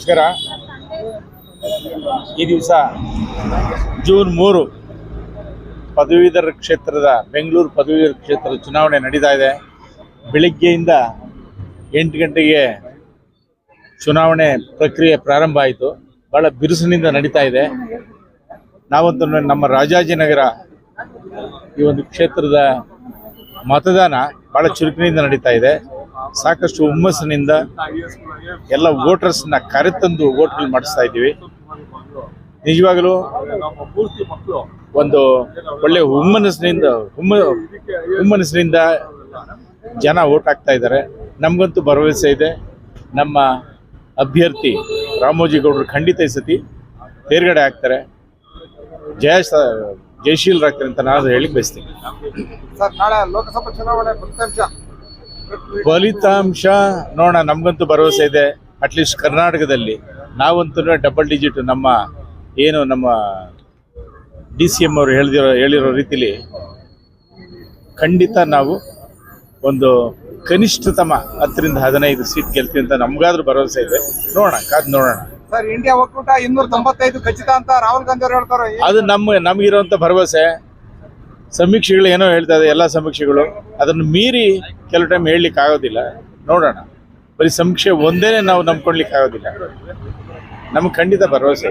ನಮಸ್ಕಾರ. ಈ ದಿವಸ ಜೂನ್ ಮೂರು ಪದವೀಧರ ಕ್ಷೇತ್ರದ, ಬೆಂಗಳೂರು ಪದವೀಧರ ಕ್ಷೇತ್ರದ ಚುನಾವಣೆ ನಡೀತಾ ಇದೆ. ಬೆಳಿಗ್ಗೆಯಿಂದ ಎಂಟು ಗಂಟೆಗೆ ಚುನಾವಣೆ ಪ್ರಕ್ರಿಯೆ ಪ್ರಾರಂಭ ಆಯಿತು. ಭಾಳ ಬಿರುಸಿನಿಂದ ನಡೀತಾ ಇದೆ. ನಾವಂತೂ ನಮ್ಮ ರಾಜಾಜಿನಗರ ಈ ಒಂದು ಕ್ಷೇತ್ರದ ಮತದಾನ ಭಾಳ ಚುರುಕಿನಿಂದ ನಡೀತಾ ಇದೆ. ಸಾಕಷ್ಟು ಹುಮ್ಮಸ್ಸಿನಿಂದ ಎಲ್ಲ ವೋಟರ್ಸ್ನ ಕರೆತಂದು ವೋಟ್ಗಳು ಮಾಡಿಸ್ತಾ ಇದ್ದೀವಿ. ನಿಜವಾಗಲೂ ಒಂದು ಒಳ್ಳೆ ಹುಮ್ಮನಸ್ಸಿನಿಂದ ಹುಮ್ಮ ಹುಮ್ಮನಸ್ಸಿನಿಂದ ಜನ ವೋಟ್ ಹಾಕ್ತಾ ಇದ್ದಾರೆ. ನಮಗಂತೂ ಭರವಸೆ ಇದೆ. ನಮ್ಮ ಅಭ್ಯರ್ಥಿ ರಾಮೋಜಿಗೌಡರು ಖಂಡಿತ ಈ ಸತಿ ತೇರ್ಗಡೆ ಆಗ್ತಾರೆ. ಜಯ ಜಯಶೀಲರಾಗ್ತಾರೆ ಅಂತ ನಾನು ಹೇಳಿ ಬಯಸ್ತೀನಿ. ಸರ್, ನಾಳೆ ಲೋಕಸಭಾ ಚುನಾವಣೆ ಫಲಿತಾಂಶ ಫಲಿತಾಂಶ ನೋಡೋಣ ನಮಗಂತೂ ಭರವಸೆ ಇದೆ. ಅಟ್ಲೀಸ್ಟ್ ಕರ್ನಾಟಕದಲ್ಲಿ ನಾವಂತೂ ಡಬಲ್ ಡಿಜಿಟ್ ನಮ್ಮ ಏನು ನಮ್ಮ ಡಿ ಸಿ ಎಂ ಅವರು ಹೇಳಿದಿರೋ ಹೇಳಿರೋ ರೀತಿಲಿ ಖಂಡಿತ ನಾವು ಒಂದು ಕನಿಷ್ಠತಮ ಹತ್ತರಿಂದ ಹದಿನೈದು ಸೀಟ್ ಗೆಲ್ತೀವಿ ಅಂತ ನಮಗಾದ್ರೂ ಭರವಸೆ ಇದೆ. ನೋಡೋಣ ಕಾದ್ ನೋಡೋಣ. ಸರ್ ಇಂಡಿಯಾ ಒಕ್ಕೂಟ ಇನ್ನೂರ ತೊಂಬತ್ತೈದು ಖಚಿತ ಅಂತ ರಾಹುಲ್ ಗಾಂಧಿ ಅವರು ಹೇಳ್ತಾರೆ. ಅದು ನಮ್ಮ ನಮಗಿರುವಂಥ ಭರವಸೆ. ಸಮೀಕ್ಷೆಗಳು ಏನೋ ಹೇಳ್ತಾ ಇದೆ, ಎಲ್ಲ ಸಮೀಕ್ಷೆಗಳು. ಅದನ್ನು ಮೀರಿ ಕೆಲವು ಟೈಮ್ ಹೇಳಲಿಕ್ಕೆ ಆಗೋದಿಲ್ಲ ನೋಡೋಣ. ಬರೀ ಸಮೀಕ್ಷೆ ಒಂದೇ ನಾವು ನಂಬ್ಕೊಳ್ಲಿಕ್ಕೆ ಆಗೋದಿಲ್ಲ ನಮಗೆ ಖಂಡಿತ ಭರವಸೆ